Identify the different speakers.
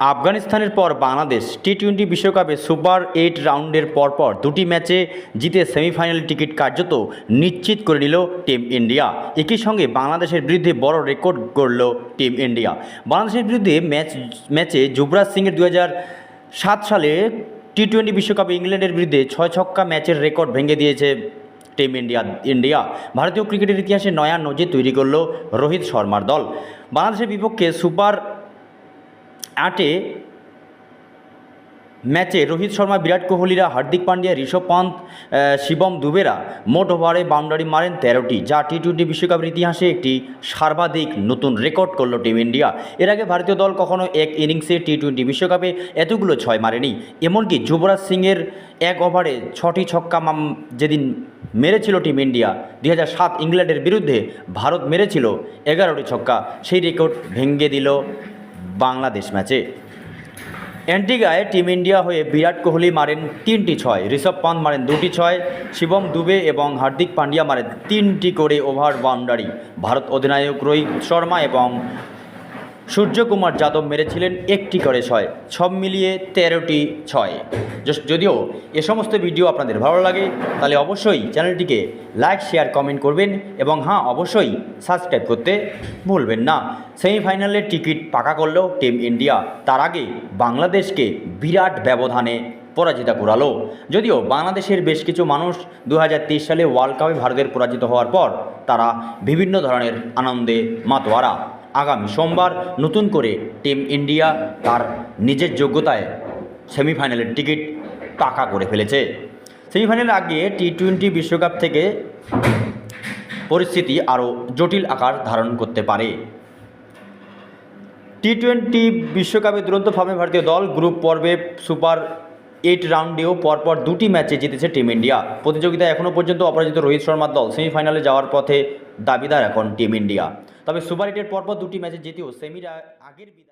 Speaker 1: আফগানিস্তানের পর Bangladesh T twenty বিশ্বকাপে সুপার এইট রাউন্ডের পরপর দুটি ম্যাচে জিতে সেমিফাইনাল টিকিট কার্যত নিশ্চিত করে নিল টিম ইন্ডিয়া। একই সঙ্গে বাংলাদেশের বিরুদ্ধে বড় রেকর্ড গড়ল টিম ইন্ডিয়া। বাংলাদেশের বিরুদ্ধে ম্যাচ, ম্যাচে যুবরাজ সিংয়ের দু সাত সালে টি টোয়েন্টি বিশ্বকাপে ইংল্যান্ডের বিরুদ্ধে ছয় ছক্কা ম্যাচের রেকর্ড ভেঙে দিয়েছে টিম ইন্ডিয়া ইন্ডিয়া। ভারতীয় ক্রিকেটের ইতিহাসে নয়া নজির তৈরি করল রোহিত শর্মার দল। বাংলাদেশের বিপক্ষে সুপার আটে ম্যাচে রোহিত শর্মা, বিরাট কোহলিরা, হার্দিক পান্ডিয়া, ঋষভ পন্থ শিবম দুবেরা মোট ওভারে বাউন্ডারি মারেন তেরোটি। যা টি টোয়েন্টি বিশ্বকাপের ইতিহাসে একটি সর্বাধিক নতুন রেকর্ড করল টিম ইন্ডিয়া। এর আগে ভারতীয় দল কখনো এক ইনিংসে টি টোয়েন্টি বিশ্বকাপে এতগুলো ছয় মারেনি। এমনকি যুবরাজ সিংয়ের এক ওভারে ছটি ছক্কা যেদিন মেরেছিল টিম ইন্ডিয়া, দুই ইংল্যান্ডের বিরুদ্ধে ভারত মেরেছিল এগারোটি ছক্কা। সেই রেকর্ড ভেঙে দিল বাংলাদেশ ম্যাচে। অ্যান্টিগায় টিম ইন্ডিয়া হয়ে বিরাট কোহলি মারেন তিনটি ছয়, ঋষভ পান্ত মারেন দুটি ছয়, শিবম দুবে এবং হার্দিক পান্ডিয়া মারেন তিনটি করে ওভার বাউন্ডারি। ভারত অধিনায়ক রোহিত শর্মা এবং সূর্যকুমার যাদব মেরেছিলেন একটি করে ছয়, সব মিলিয়ে তেরোটি ছয়। যদিও এ সমস্ত ভিডিও আপনাদের ভালো লাগে, তাহলে অবশ্যই চ্যানেলটিকে লাইক, শেয়ার, কমেন্ট করবেন এবং হ্যাঁ অবশ্যই সাবস্ক্রাইব করতে ভুলবেন না। সেমিফাইনালের টিকিট পাকা করল টিম ইন্ডিয়া তার আগে বাংলাদেশকে বিরাট ব্যবধানে পরাজিত করালো। যদিও বাংলাদেশের বেশ কিছু মানুষ দু হাজার তেইশ সালে ওয়ার্ল্ড কাপে ভারতের পরাজিত হওয়ার পর তারা বিভিন্ন ধরনের আনন্দে মাতোয়ারা। আগামী সোমবার নতুন করে টিম ইন্ডিয়া তার নিজের যোগ্যতায় সেমিফাইনালের টিকিট পাকা করে ফেলেছে। সেমিফাইনালের আগে টি টোয়েন্টি বিশ্বকাপ থেকে পরিস্থিতি আরও জটিল আকার ধারণ করতে পারে। টি টোয়েন্টি বিশ্বকাপে দুরন্ত ফর্মে ভারতীয় দল গ্রুপ পর্বে সুপার এইট রাউন্ডেও পরপর দুটি ম্যাচে জিতেছে টিম ইন্ডিয়া। প্রতিযোগিতায় এখনও পর্যন্ত অপরাজিত রোহিত শর্মার দল সেমিফাইনালে যাওয়ার পথে দাবিদার এখন টিম ইন্ডিয়া। তবে সুপার এইটের পরপর দুটি ম্যাচে জিতেও সেমির আগের বিদায়